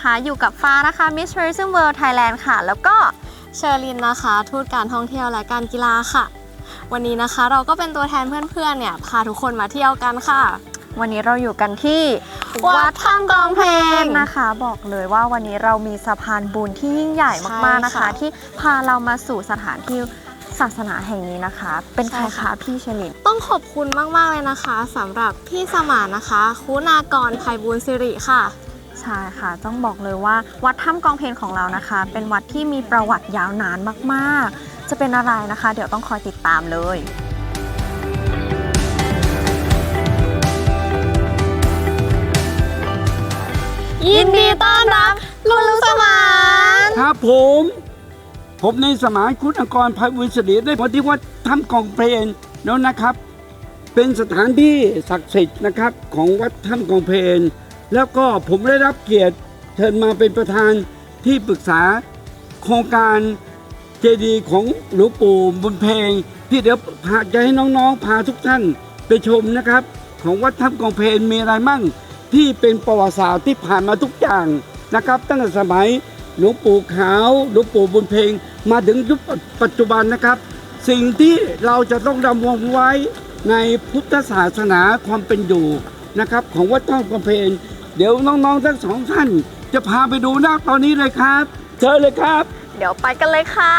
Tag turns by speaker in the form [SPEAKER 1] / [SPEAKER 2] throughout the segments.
[SPEAKER 1] นะคะ อยู่กับฟ้านะคะ Miss Tourism World Thailand ค่ะ แล้วก็
[SPEAKER 2] เชอรินนะคะ ทูตการท่องเที่ยวและการกีฬาค่ะ วันนี้นะคะเราก็เป็นตัวแทนเพื่อนๆเนี่ยพาทุกคนมาเที่ยวกันค่ะ
[SPEAKER 1] วันนี้เราอยู่กันที่
[SPEAKER 2] วัดถ้ำกองเพลง
[SPEAKER 1] นะคะ บอกเลยว่าวันนี้เรามีสะพานบุญที่ยิ่งใหญ่มากๆนะคะ
[SPEAKER 2] ใช่ค่ะ
[SPEAKER 1] ที่พาเรามาสู่สถานที่ศาสนาแห่งนี้นะคะ เป็นใคร
[SPEAKER 2] ใช่ค่ะ
[SPEAKER 1] คะพี่เชลิน
[SPEAKER 2] ต้องขอบคุณมากๆเลยนะคะสำหรับพี่สมานนะคะ คุณากรไพบูลย์สิริค่ะ
[SPEAKER 1] ใช่ค่ะต้องบอกเลยว่า วัดถ้ำกองเพลนของเรานะคะ เป็นวัดที่มีประวัติยาวนานมากๆ จะเป็นอะไรนะคะ เดี๋ยวต้องคอยติดตามเลย
[SPEAKER 2] ยินดีต้อนรับลุงสมาน
[SPEAKER 3] ครับผม ผมในสมานคุณอังกรภัยวิสรีได้มาที่วัดถ้ำกองเพลนแล้วนะครับ เป็นสถานที่ศักดิ์สิทธิ์นะครับ ของวัดถ้ำกองเพลน แล้วก็ผมได้รับเกียรติเชิญมาเป็นประธานที่ปรึกษาโครงการเจดีย์ของหลวงปู่บุญเพลงที่เดี๋ยวพาจะให้น้องๆ พาทุกท่านไปชมนะครับ ของวัดถ้ำกองเพลนมีอะไรมั่ง ที่เป็นประวัติศาสตร์ที่ผ่านมาทุกอย่างนะครับ ตั้งแต่สมัยหลวงปู่ขาวหลวงปู่บุญเพลงมาถึงยุคปัจจุบันนะครับ สิ่งที่เราจะต้องดำรงไว้ในพุทธศาสนาความเป็นอยู่นะครับ ของวัดต้องเพน เดี๋ยวน้องๆทั้งสองท่าน จะพาไปดูนาคตอนนี้เลยครับ เชิญเลยครับ
[SPEAKER 1] เดี๋ยวไปกันเลยค่ะ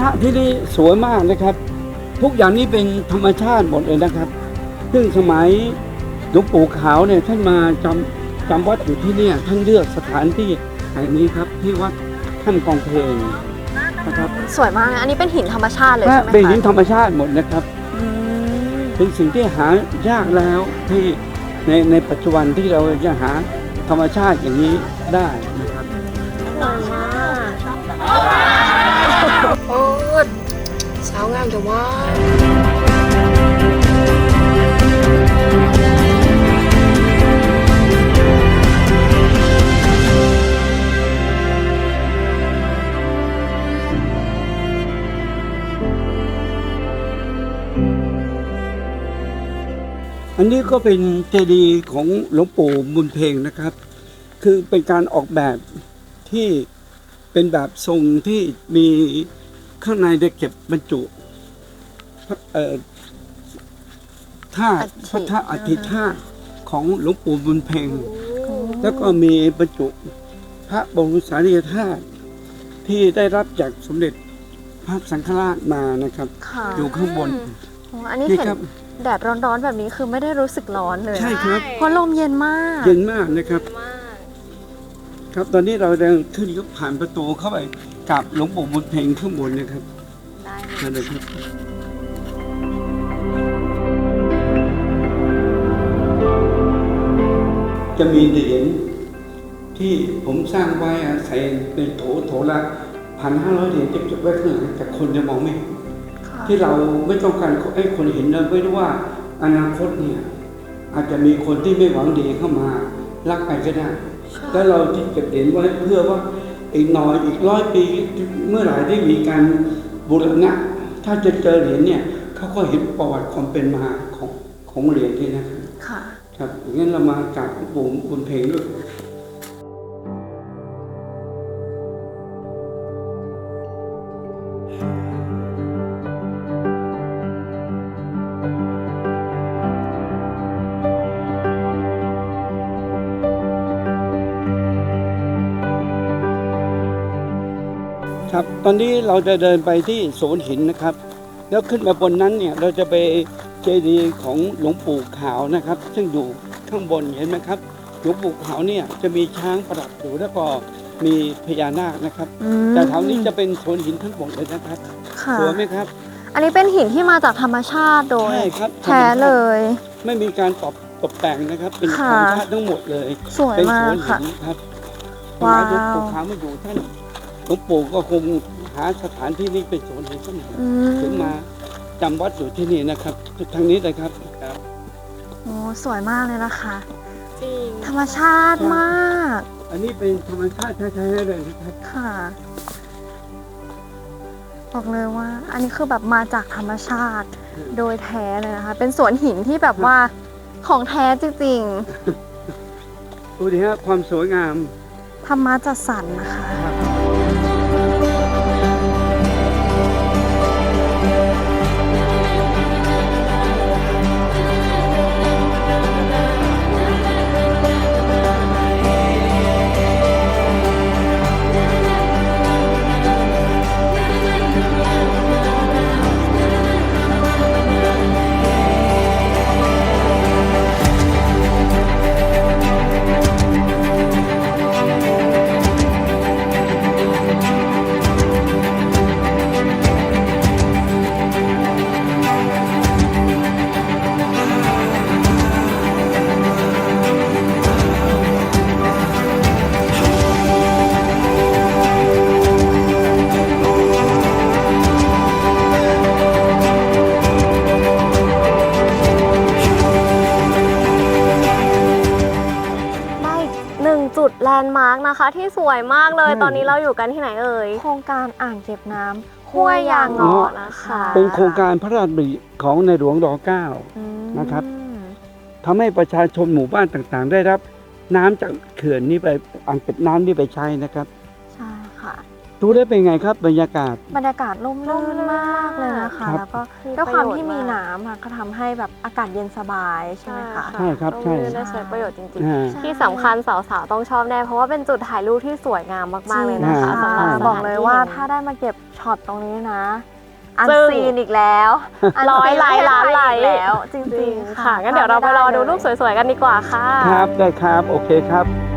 [SPEAKER 3] ชาติที่นี่สวยมากนะครับ ทุกอย่างนี้เป็นธรรมชาติหมดเลยนะครับ ซึ่งสมัยหลวงปู่ขาวเนี่ยท่านมาจำจำวัดอยู่ที่เนี่ยท่านเลือกสถานที่แห่งนี้ครับที่วัดท่านกองเพลงนะครับ
[SPEAKER 1] สวยมากนะอันนี้เป็นหินธรรมชาติเลย
[SPEAKER 3] และ
[SPEAKER 1] ใช่ไหมคะ
[SPEAKER 3] เป็นหินธรรมชาติหมดนะครับ
[SPEAKER 1] อืม
[SPEAKER 3] เป็นสิ่งที่หายากแล้วที่ในในปัจจุบันที่เราจะหาธรรมชาติอย่างนี้ได้นะครับ
[SPEAKER 2] สวยมาก โอ้เช้างามแต่ว่า
[SPEAKER 3] อันนี้ก็เป็นเจดีย์ของหลวงปู่บุญเพลงนะครับ คือเป็นการออกแบบที่เป็นแบบทรงที่มี ข้างในได้เก็บบรรจุพระเอ่อธาตุพระธาตุอธิธาตุของหลวงปู่บุญเพลงแล้วก็มีบรรจุพระบรมสารีริกธาตุที่ได้รับจากสมเด็จพระสังฆราชมานะครับ
[SPEAKER 1] ค่ะ
[SPEAKER 3] อยู่ข้างบน
[SPEAKER 1] โอ้อันนี้
[SPEAKER 3] นี่
[SPEAKER 1] เห็น
[SPEAKER 3] ครับ
[SPEAKER 1] แดดร้อนๆแบบนี้คือไม่ได้รู้สึกร้อนเลย
[SPEAKER 3] ใช่ครับ
[SPEAKER 1] เพราะลมเย็นมาก
[SPEAKER 3] เย็นมากนะครับ
[SPEAKER 2] มาก
[SPEAKER 3] ครับตอนนี้เราเดินขึ้นยกผ่านประตูเข้าไปกับหลวงปู่บุญเพ็งข้างบนนะครับ
[SPEAKER 2] ได้เลย
[SPEAKER 3] นั่นเลยครับจะมีเหรียญที่ผมสร้างไว้อะใส่เป็นโถโถละพันห้าร้อยเหรียญจะเก็บไว้ข้างหลังแต่คนจะมองไม่เห็น
[SPEAKER 1] ค่ะ
[SPEAKER 3] ที่เราไม่ต้องการให้คนเห็นนะไม่รู้ว่าอนาคตเนี่ยอาจจะมีคนที่ไม่หวังดีเข้ามาลักไปก็ได้ แล้วเราที่เก็บเหรียญไว้เพื่อว่าอีกหน่อยอีกร้อยปีเมื่อไหร่ได้มีการบูรณะ ถ้าจะเจอเหรียญเนี่ยเขาก็เห็นประวัติความเป็นมาของของเหรียญนี่นะครับ
[SPEAKER 1] ค่ะ
[SPEAKER 3] ครับงั้นเรามากราบหลวงปู่บุญเพลงด้วย ครับ ตอนนี้เราจะเดินไปที่โสนหินนะครับ แล้วขึ้นมาบนนั้นเนี่ยเราจะไปเจดีย์ของหลวงปู่ขาวนะครับ ซึ่งอยู่ข้างบนเห็นไหมครับ หลวงปู่ขาวเนี่ยจะมีช้างประดับอยู่แล้วก็มีพญานาคนะครับ
[SPEAKER 1] อืม
[SPEAKER 3] แต่แถวนี้จะเป็นโซนหินทั้งหมดเลยนะครับ
[SPEAKER 1] ค่ะ
[SPEAKER 3] สวยไหมครับ
[SPEAKER 1] อันนี้เป็นหินที่มาจากธรรมชาติโดย
[SPEAKER 3] ใช่ครับ
[SPEAKER 1] แท้เลย
[SPEAKER 3] ไม่มีการตกตกแต่งนะครับ เป็นธร
[SPEAKER 1] ค่ะ
[SPEAKER 3] รมชาติทั้งหมดเลย
[SPEAKER 1] สวย
[SPEAKER 3] เป็น
[SPEAKER 1] มา
[SPEAKER 3] ส
[SPEAKER 1] ก
[SPEAKER 3] วนหิ
[SPEAKER 1] ค่ะ
[SPEAKER 3] นครับส
[SPEAKER 1] ว้า
[SPEAKER 3] มั
[SPEAKER 1] วย
[SPEAKER 3] หลวงปู่ขาวมาอยู่ท่านห ลวงปู่ก็คงหาสถานที่นี้เป็นสวนหินสักหน่อย
[SPEAKER 1] อื
[SPEAKER 3] ถึง
[SPEAKER 1] ม
[SPEAKER 3] มาจำวัดอยู่ที่นี่นะครับทางนี้เลยครับครับ
[SPEAKER 1] โอ้สวยมากเลยนะคะ
[SPEAKER 2] จริง
[SPEAKER 1] ธรรมชาติมาก
[SPEAKER 3] อันนี้เป็นธรรมชาติแท้ๆเลยนะครับ
[SPEAKER 1] ค่ะ บอกเลยว่า อันนี้คือแบบมาจากธรรมชาติโดยแท้เลยนะคะ เป็นสวนหินที่แบบว่าของแท้จริง
[SPEAKER 3] ดูดิฮะความสวยงาม
[SPEAKER 1] ๆธรรมะจัดสรรนะคะ
[SPEAKER 2] ได้ นด์มาร์กนะคะ ที่สวยมากเลย
[SPEAKER 3] ใช่
[SPEAKER 2] ตอนนี้เราอยู่กันที่ไหนเอ่ย
[SPEAKER 1] โครงการอ่างเก็บน้ำ
[SPEAKER 2] ห้วยยาง
[SPEAKER 1] เงาะ
[SPEAKER 2] เงาะนะคะ
[SPEAKER 3] เป็นโครงการพระราชดำริของในหลวงร
[SPEAKER 1] อืม
[SPEAKER 3] นะครับ9ทำให้ประชาชนหมู่บ้านต่างๆ ได้รับน้ำจากเขื่อนนี้ไปอ่างเก็บน้ำนี้ไปใช้นะครับ
[SPEAKER 1] ใช่ ค่ะ
[SPEAKER 3] ดูได้เป็นไงครับบรรยากาศ
[SPEAKER 1] บรรยากาศร่มรื่นมากเลยนะคะ
[SPEAKER 3] ครับ
[SPEAKER 1] แล้วก็
[SPEAKER 2] มี
[SPEAKER 1] ด้วยความที่
[SPEAKER 2] ประโยชน์
[SPEAKER 1] มี
[SPEAKER 2] มาก
[SPEAKER 1] น้ำอะก็ทำให้แบบอากาศเย็นสบายใช่ไหมคะ
[SPEAKER 3] ใช่ครับใช่
[SPEAKER 2] ร่มรื่นได้ใช้ประโยชน์จริง
[SPEAKER 3] อ่า
[SPEAKER 2] ๆ ที่สำคัญสาวๆต้องชอบแน่ เพราะว่าเป็นจุดถ่ายรูปที่สวยงามมากๆเลยนะคะ
[SPEAKER 3] จริง
[SPEAKER 2] สำหรับ
[SPEAKER 3] อ่า
[SPEAKER 2] สถนที่
[SPEAKER 1] บอกเลยว่า
[SPEAKER 2] แห่งนี้
[SPEAKER 1] ถ้าได้มาเก็บช็อตตรงนี้นะ อัน
[SPEAKER 2] จึ้ง
[SPEAKER 1] ซีนอีกแล้วน
[SPEAKER 2] ร้อยไลค์ล้านไลค์
[SPEAKER 1] อีกแล้ว จ
[SPEAKER 2] จ
[SPEAKER 1] ริ
[SPEAKER 2] ริ
[SPEAKER 1] ง
[SPEAKER 2] ง
[SPEAKER 1] ๆ
[SPEAKER 2] ค่ะ
[SPEAKER 1] ค่ะ
[SPEAKER 2] งั้นเดี๋ยวเราไปรอดูรูปสวยๆกันดีกว่าค่ะ
[SPEAKER 3] ครับได้ครับ โอเคครับ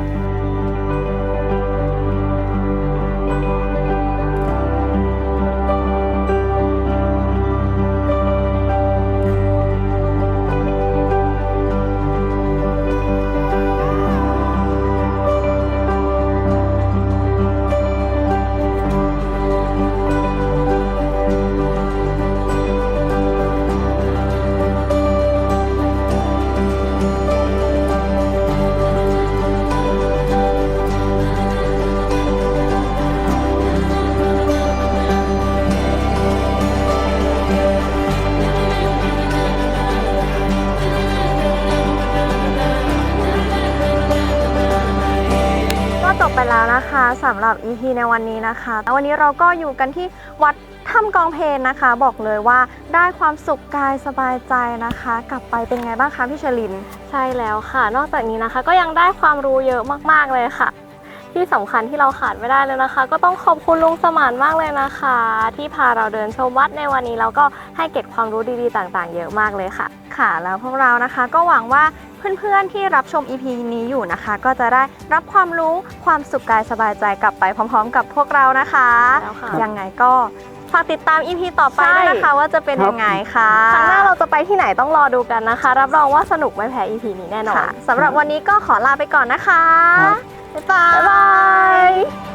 [SPEAKER 1] หรับ EP ในวันนี้นะคะแล้ววันนี้เราก็อยู่กันที่วัดถ้ำกองเพลนนะคะ บอกเลยว่าได้ความสุขกายสบายใจนะคะ กลับไปเป็นไงบ้างคะพี่ชลิน
[SPEAKER 2] ใช่แล้วค่ะ นอกจากนี้นะคะก็ยังได้ความรู้เยอะมากๆเลยค่ะ ที่สำคัญที่เราขาดไม่ได้เลยนะคะ ก็ต้องขอบคุณลุงสมานมากเลยนะคะ ที่พาเราเดินชมวัดในวันนี้แล้วก็ให้เก็บความรู้ดีๆ ต่างๆ เยอะมากเลยค่ะ
[SPEAKER 1] ค่ะ แล้วพวกเรานะคะก็หวังว่าเพื่อนๆที่รับชม EP นี้อยู่นะคะ ก็จะได้รับความรู้ความสุขกายสบายใจกลับไปพร้อม ๆ กับพวกเรานะคะ
[SPEAKER 2] แล้วค่ะ
[SPEAKER 1] ยังไงก็ ฝากติดตาม EP ต่อไปด้วยนะคะว่าจะเป็น
[SPEAKER 3] ครับ
[SPEAKER 1] ยังไงค่ะ
[SPEAKER 2] ครั้งหน้าเราจะไปที่ไหนต้องรอดูกันนะคะ รับรองว่าสนุกไม่แพ้ EP นี้แน่นอน
[SPEAKER 1] ค่ะสำหรับวันนี้ก็ขอลาไปก่อนนะคะ
[SPEAKER 3] ครับ
[SPEAKER 1] บ๊ายบาย
[SPEAKER 2] บ๊ายบาย